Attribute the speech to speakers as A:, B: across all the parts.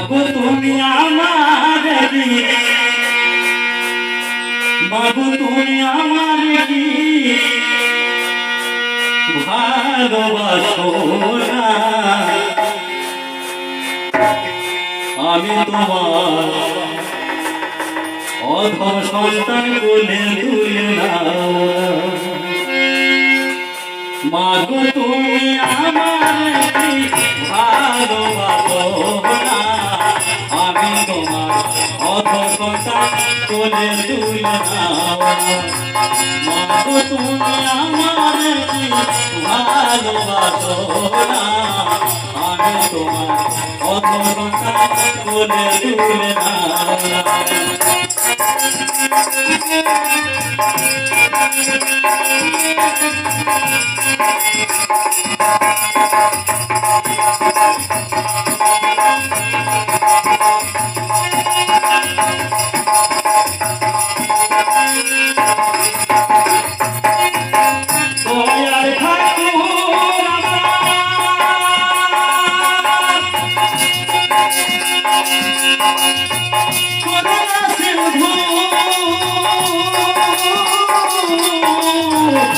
A: মাগো তুমি আমার মাগো তুমি আমার ভালোবাসো না। আমি তোমার অধম সন্তান কোলে তুলে নাও মাগো তুমি আমার ভালোবাসো না। আমি তোমার সন্তান কোলে তুলে মাগো তুমি আমার ভালোবাসো না আমি তোমার সন্তান কোলে তুলে নাও দয়ার করুণা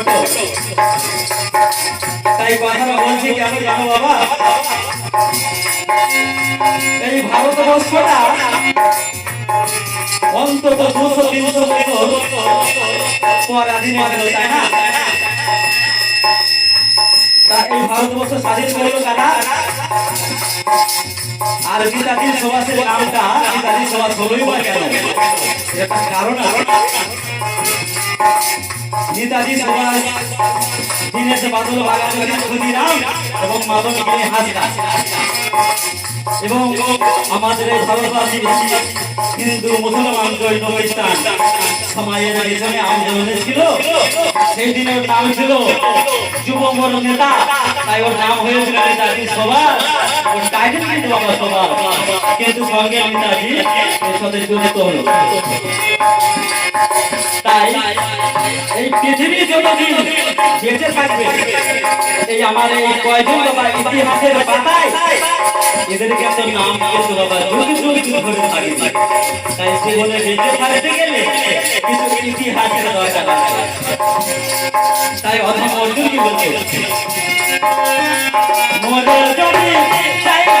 A: ছোট তাই কথাটা বলছি, কেন জানো বাবা? এই ভারতবর্ষটা অন্তত দুশো, তিনশো বছর পরাধীন তাই না? তা ভারতবর্ষ স্বাধীন করল কারা? আর নেতাজি সুভাষের নামটা নেতাজি সুভাষ হলোই বা কেন? কারণ নেতাজি দীনেশ বাদল ক্ষুদিরাম এবং মাদক গিরি হাসদা এবং আমাদের এই হিন্দু মুসলমান জৈন খ্রিস্টান সমাজের পেছনে আন্দোলন ছিল, সেই দিনের নাম ছিল যুব নেতা তাই ওর নাম হয়েছিল নেতাজি সবার, ওর টাইটেল কিন্তু বাবা সবার। কিন্তু সঙ্গে নেতাজি এর সাথে যুক্ত হলো। তাই এই পৃথিবী যতদিন বেঁচে থাকবে। এই আমার এই কয়জন বাবা ইতিহাসের পাতায়, এদেরকে একটা নাম কিন্তু বাবা যুগ যুগ ধরে থাকবে তাই জীবনে বেঁচে গেলে কিছু ইতিহাসের দরকার আছে তাই অধম অর্জুনই বলছে মোরে যদি চাইবে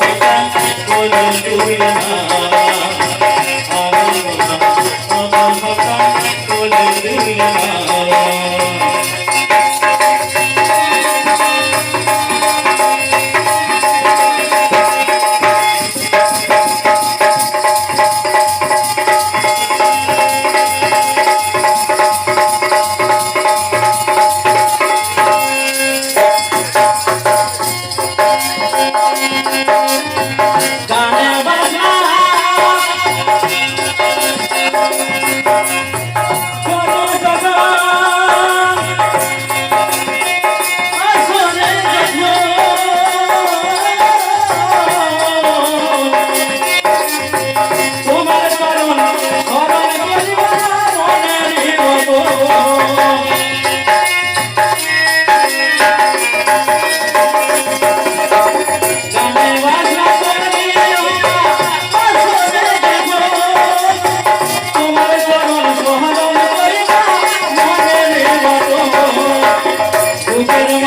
A: Yeah.